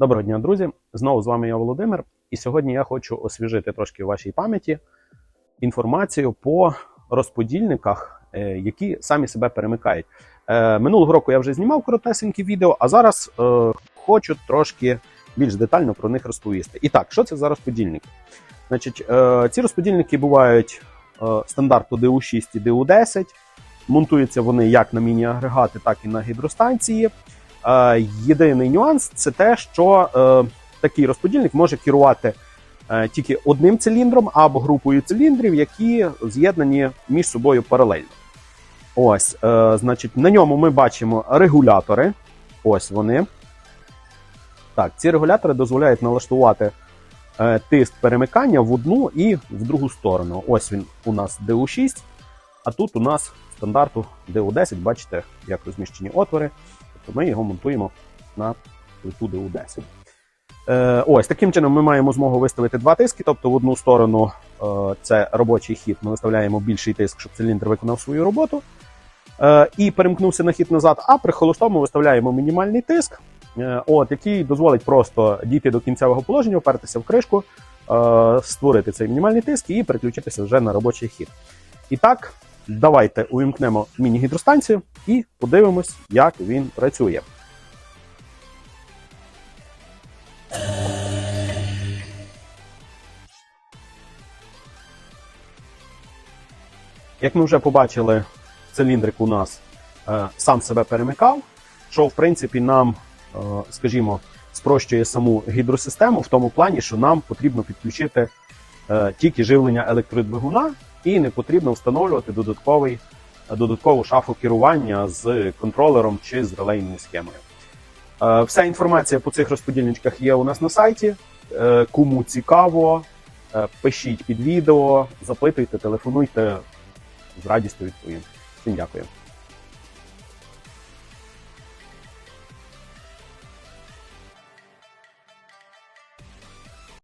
Доброго дня, друзі! Знову з вами я Володимир, і сьогодні я хочу освіжити трошки в вашій пам'яті інформацію по розподільниках, е, які самі себе перемикають. Е, Минулого року я вже знімав коротесенькі відео, а зараз е, хочу трошки більш детально про них розповісти. І так, що це за розподільники? Значить, ці розподільники бувають стандарту DU6 і DU10. Монтуються вони як на міні-агрегати, так і на гідростанції. Е, Єдиний нюанс це те, що е, такий розподільник може керувати е, тільки одним циліндром або групою циліндрів, які з'єднані між собою паралельно. Ось, значить, на ньому ми бачимо регулятори. Ось вони. Так, ці регулятори дозволяють налаштувати тиск перемикання в одну і в другу сторону. Ось він у нас DU6, а тут у нас стандарту DU10. Бачите, як розміщені отвори. Тобто ми його монтуємо на плиту DU10. Е, ось таким чином ми маємо змогу виставити два тиски. Тобто, в одну сторону е, це робочий хід. Ми виставляємо більший тиск, щоб циліндр виконав свою роботу. Е, і перемкнувся на хід назад. А при холостому виставляємо мінімальний тиск, е, от, який дозволить просто дійти до кінцевого положення, впертися в кришку, е, створити цей мінімальний тиск і переключитися вже на робочий хід. І так, давайте увімкнемо міні-гідростанцію і подивимось, як він працює. Як ми вже побачили, циліндрик у нас е, сам себе перемикав, що в принципі нам, е, скажімо, спрощує саму гідросистему в тому плані, що нам потрібно підключити е, тільки живлення електродвигуна і не потрібно встановлювати додатковий, додаткову шафу керування з контролером чи з релейною схемою. Е, Вся інформація по цих розподільничках є у нас на сайті. Е, Кому цікаво, е, пишіть під відео, запитуйте, телефонуйте, з радістю відповім. Всім дякую.